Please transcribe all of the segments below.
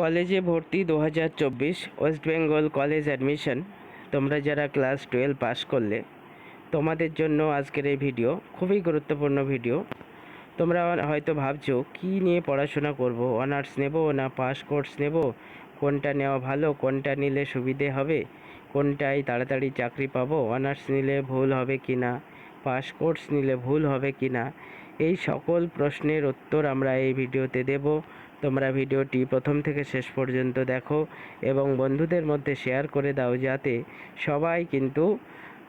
কলেজে ভর্তি দু হাজার চব্বিশ ওয়েস্ট বেঙ্গল কলেজ অ্যাডমিশন। তোমরা যারা ক্লাস টুয়েলভ পাস করলে, তোমাদের জন্য আজকের এই ভিডিও খুবই গুরুত্বপূর্ণ ভিডিও। তোমরা হয়তো ভাবছ, কী নিয়ে পড়াশোনা করব? অনার্স নেব না? পাস কোর্স নেব? কোনটা নেওয়া ভালো? কোনটা নিলে সুবিধে হবে? কোনটায় তাড়াতাড়ি চাকরি পাবো? অনার্স নিলে ভুল হবে কি না পাস কোর্স নিলে ভুল হবে কি না এই সকল প্রশ্নের উত্তর আমরা এই ভিডিওতে দেব। তোমরা ভিডিওটি প্রথম থেকে শেষ পর্যন্ত দেখো এবং বন্ধুদের মধ্যে শেয়ার করে দাও যাতে সবাই কিন্তু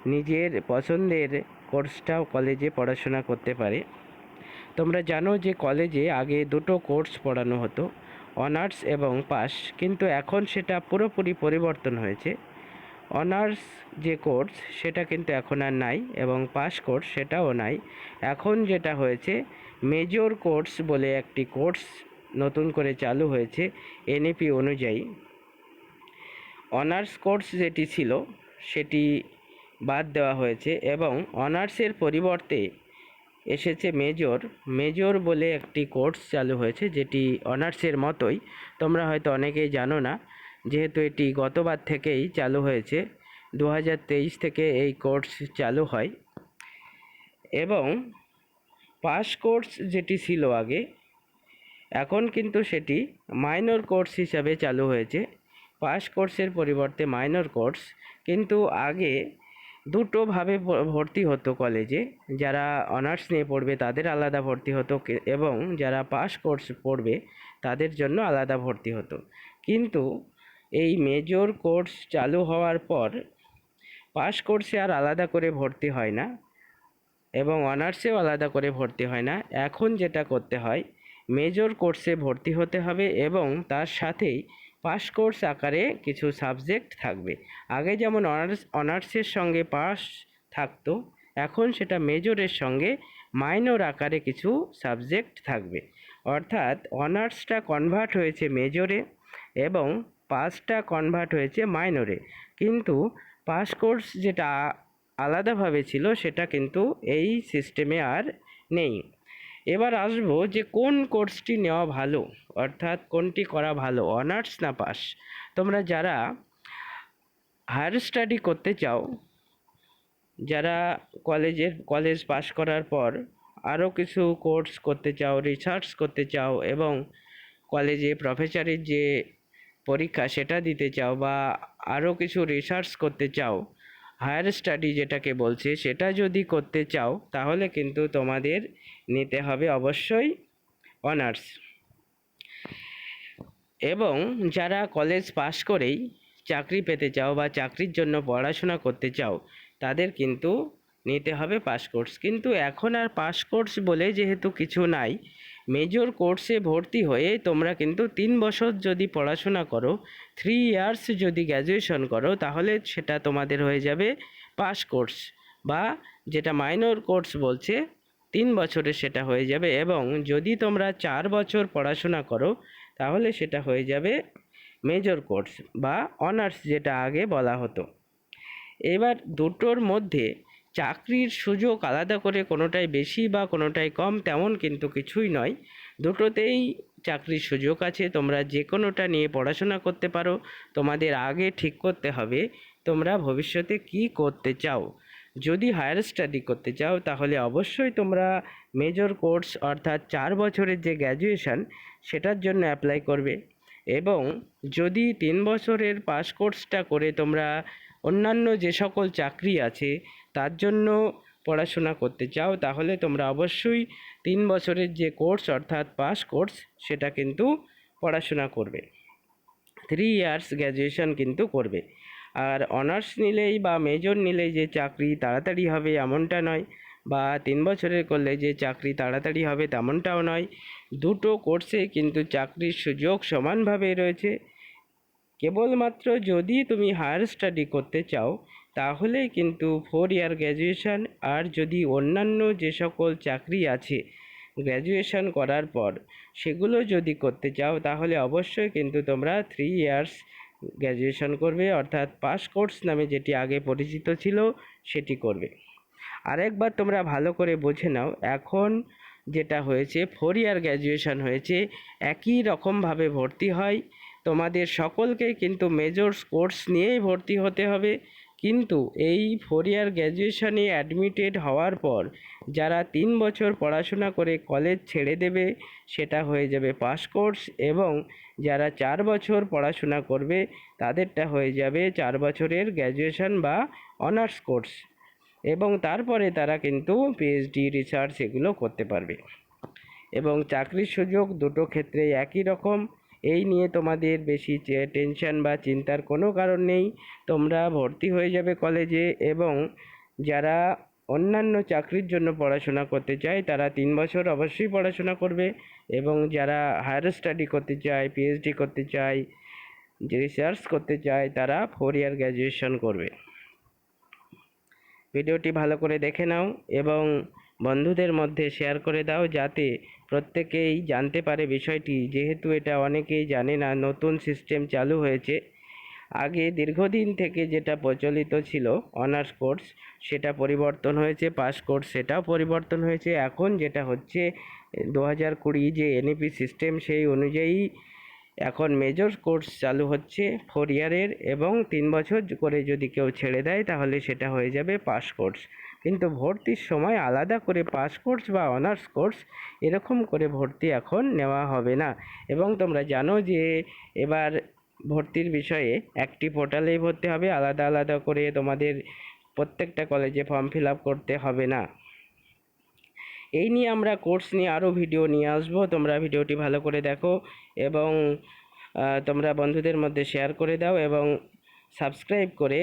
নিজের পছন্দের কোর্সটাও কলেজে পড়াশোনা করতে পারে। তোমরা জানো যে কলেজে আগে দুটো কোর্স পড়ানো হতো, অনার্স এবং পাস। কিন্তু এখন সেটা পুরোপুরি পরিবর্তন হয়েছে। অনার্স যে কোর্স, সেটা কিন্তু এখন আর নাই এবং পাস কোর্স সেটাও নাই। এখন যেটা হয়েছে, মেজর কোর্স বলে একটি কোর্স নতুন করে চালু হয়েছে এনইপি অনুযায়ী। অনার্স কোর্স যেটি ছিল, সেটি বাদ দেওয়া হয়েছে এবং অনার্সের পরিবর্তে এসেছে মেজর। মেজর বলে একটি কোর্স চালু হয়েছে যেটি অনার্সের মতোই। তোমরা হয়তো অনেকেই জানো না যেহেতু এটি গতবার থেকেই চালু হয়েছে দু হাজার তেইশ থেকে এই কোর্স চালু হয়। এবং পাস কোর্স যেটি ছিল আগে, এখন কিন্তু সেটি মাইনর কোর্স হিসাবে চালু হয়েছে। পাস কোর্সের পরিবর্তে মাইনর কোর্স, কিন্তু আগে দুটোভাবে ভর্তি হতো কলেজে। যারা অনার্স নিয়ে পড়বে তাদের আলাদা ভর্তি হতো এবং যারা পাস কোর্স পড়বে তাদের জন্য আলাদা ভর্তি হতো। কিন্তু এই মেজর কোর্স চালু হওয়ার পর পাস কোর্সে আর আলাদা করে ভর্তি হয় না এবং অনার্সেও আলাদা করে ভর্তি হয় না। এখন যেটা করতে হয় মেজর কোর্সে ভর্তি হতে হবে এবং তার সাথেই পাস কোর্স আকারে কিছু সাবজেক্ট থাকবে। আগে যেমন অনার্স অনার্সের সঙ্গে পাস থাকতো, এখন সেটা মেজরের সঙ্গে মাইনর আকারে কিছু সাবজেক্ট থাকবে। অর্থাৎ অনার্সটা কনভার্ট হয়েছে মেজরে এবং পাসটা কনভার্ট হয়েছে মাইনরে কিন্তু পাস কোর্স যেটা আলাদাভাবে ছিল, সেটা কিন্তু এই সিস্টেমে আর নেই। এবার আসব যে কোন কোর্সটি নেওয়া ভালো, অর্থাৎ কোনটি করা ভালো অনার্স না পাস তোমরা যারা হায়ার স্টাডি করতে চাও, যারা কলেজের কলেজ পাশ করার পর আরও কিছু কোর্স করতে চাও রিসার্চ করতে চাও এবং কলেজে প্রফেসরের যে পরীক্ষা সেটা দিতে চাও বা আরও কিছু রিসার্চ করতে চাও হায়ার স্টাডি যেটাকে বলছে সেটা যদি করতে চাও, তাহলে কিন্তু তোমাদের নিতে হবে অবশ্যই অনার্স এবং যারা কলেজ পাশ করেই চাকরি পেতে চাও বা চাকরির জন্য পড়াশোনা করতে চাও, তাদের কিন্তু নিতে হবে পাস কোর্স কিন্তু এখন আর পাস কোর্স বলে যেহেতু কিছু নাই মেজর কোর্সে ভর্তি হয়ে তোমরা কিন্তু তিন বছর যদি পড়াশোনা করো থ্রি ইয়ার্স যদি গ্র্যাজুয়েশন করো, তাহলে সেটা তোমাদের হয়ে যাবে পাস কোর্স বা যেটা মাইনর কোর্স বলছে, তিন বছরে সেটা হয়ে যাবে এবং যদি তোমরা চার বছর পড়াশোনা করো, তাহলে সেটা হয়ে যাবে মেজর কোর্স বা অনার্স যেটা আগে বলা হতো। এবার দুটোর মধ্যে চাকরির সুযোগ আলাদা করে কোনোটাই বেশি বা কোনোটাই কম তেমন কিন্তু কিছুই নয়। দুটোতেই চাকরির সুযোগ আছে, তোমরা যে কোনোটা নিয়ে পড়াশোনা করতে পারো, তোমাদের আগে ঠিক করতে হবে তোমরা ভবিষ্যতে কি করতে চাও। যদি হায়ার স্টাডি করতে চাও, তাহলে অবশ্যই তোমরা মেজর কোর্স অর্থাৎ চার বছরের যে গ্র্যাজুয়েশন সেটার জন্য অ্যাপ্লাই করবে। এবং যদি তিন বছরের পাস কোর্সটা করে তোমরা অন্যান্য যে সকল চাকরি আছে তার জন্য পড়াশোনা করতে চাও, তাহলে তোমরা অবশ্যই তিন বছরের যে কোর্স অর্থাৎ পাস কোর্স সেটা কিন্তু পড়াশোনা করবে। থ্রি ইয়ার্স গ্র্যাজুয়েশন কিন্তু করবে। আর অনার্স নিলেই বা মেজর নিলেই যে চাকরি তাড়াতাড়ি হবে এমনটা নয়, বা তিন বছরের করলে যে চাকরি তাড়াতাড়ি হবে তেমনটাও নয়। দুটো কোর্সে কিন্তু চাকরির সুযোগ সমানভাবে রয়েছে। কেবলমাত্র যদি তুমি হায়ার স্টাডি করতে চাও তাহলেই কিন্তু ফোর ইয়ার গ্র্যাজুয়েশন আর যদি অন্যান্য যে সকল চাকরি আছে গ্র্যাজুয়েশন করার পর সেগুলো যদি করতে চাও তাহলে অবশ্যই কিন্তু তোমরা থ্রি ইয়ার্স গ্র্যাজুয়েশন করবে, অর্থাৎ পাস কোর্স নামে যেটি আগে পরিচিত ছিল সেটি করবে। আরেকবার তোমরা ভালো করে বুঝে নাও, এখন যেটা হয়েছে ফোর ইয়ার গ্র্যাজুয়েশন হয়েছে, একই রকমভাবে ভর্তি হয়। তোমাদের সকলকেই কিন্তু মেজর কোর্স নিয়েই ভর্তি হতে হবে। কিন্তু এই ফোর ইয়ার গ্র্যাজুয়েশনে অ্যাডমিটেড হওয়ার পর যারা তিন বছর পড়াশোনা করে কলেজ ছেড়ে দেবে, সেটা হয়ে যাবে পাস কোর্স এবং যারা চার বছর পড়াশোনা করবে, তাদেরটা হয়ে যাবে চার বছরের গ্র্যাজুয়েশন বা অনার্স কোর্স এবং তারপরে তারা কিন্তু পিএইচডি রিসার্চ এগুলো করতে পারবে। এবং চাকরির সুযোগ দুটো ক্ষেত্রে একই রকম। এই নিয়ে তোমাদের বেশি টেনশন বা চিন্তার কোনো কারণ নেই। তোমরা ভর্তি হয়ে যাবে কলেজে এবং যারা অন্যান্য চাকরির জন্য পড়াশোনা করতে চায়, তারা তিন বছর অবশ্যই পড়াশোনা করবে এবং যারা হায়ার স্টাডি করতে চায় পিএইচডি করতে চায় রিসার্চ করতে চায়, তারা ফোর ইয়ার গ্র্যাজুয়েশন করবে। ভিডিওটি ভালো করে দেখে নাও এবং বন্ধুদের মধ্যে শেয়ার করে দাও যাতে প্রত্যেকেই জানতে পারে বিষয়টি। যেহেতু এটা অনেকেই জানে না, নতুন সিস্টেম চালু হয়েছে। আগে দীর্ঘদিন থেকে যেটা প্রচলিত ছিল, অনার্স কোর্স, সেটা পরিবর্তন হয়েছে, পাস কোর্স, সেটাও পরিবর্তন হয়েছে। এখন যেটা হচ্ছে দু হাজার কুড়ি যে এনইপি সিস্টেম, সেই অনুযায়ী এখন মেজর কোর্স চালু হচ্ছে ফোর ইয়ারের এবং তিন বছর করে যদি কেউ ছেড়ে দেয়, তাহলে সেটা হয়ে যাবে পাস কোর্স। কিন্তু ভর্তির সময় আলাদা করে পাস কোর্স বা অনার্স কোর্স এরকম করে ভর্তি এখন নেওয়া হবে না। এবং তোমরা জানো যে এবার ভর্তির বিষয়ে একটি পোর্টালেই ভর্তি হবে, আলাদা আলাদা করে তোমাদের প্রত্যেকটা কলেজে ফর্ম ফিল আপ করতে হবে না। এই নিয়ে আমরা কোর্স নিয়ে আরও ভিডিও নিয়ে আসব, তোমরা ভিডিওটি ভালো করে দেখো এবং তোমরা বন্ধুদের মধ্যে শেয়ার করে দাও এবং সাবস্ক্রাইব করে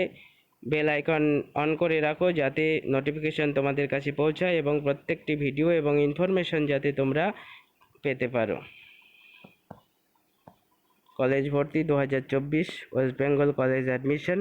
বেল আইকন অন করে রাখো যাতে নোটিফিকেশন তোমাদের কাছে পৌঁছায় এবং প্রত্যেকটি ভিডিও এবং ইনফরমেশন যাতে তোমরা পেতে পারো। কলেজ ভর্তি দু হাজার চব্বিশ ওয়েস্ট বেঙ্গল কলেজ অ্যাডমিশন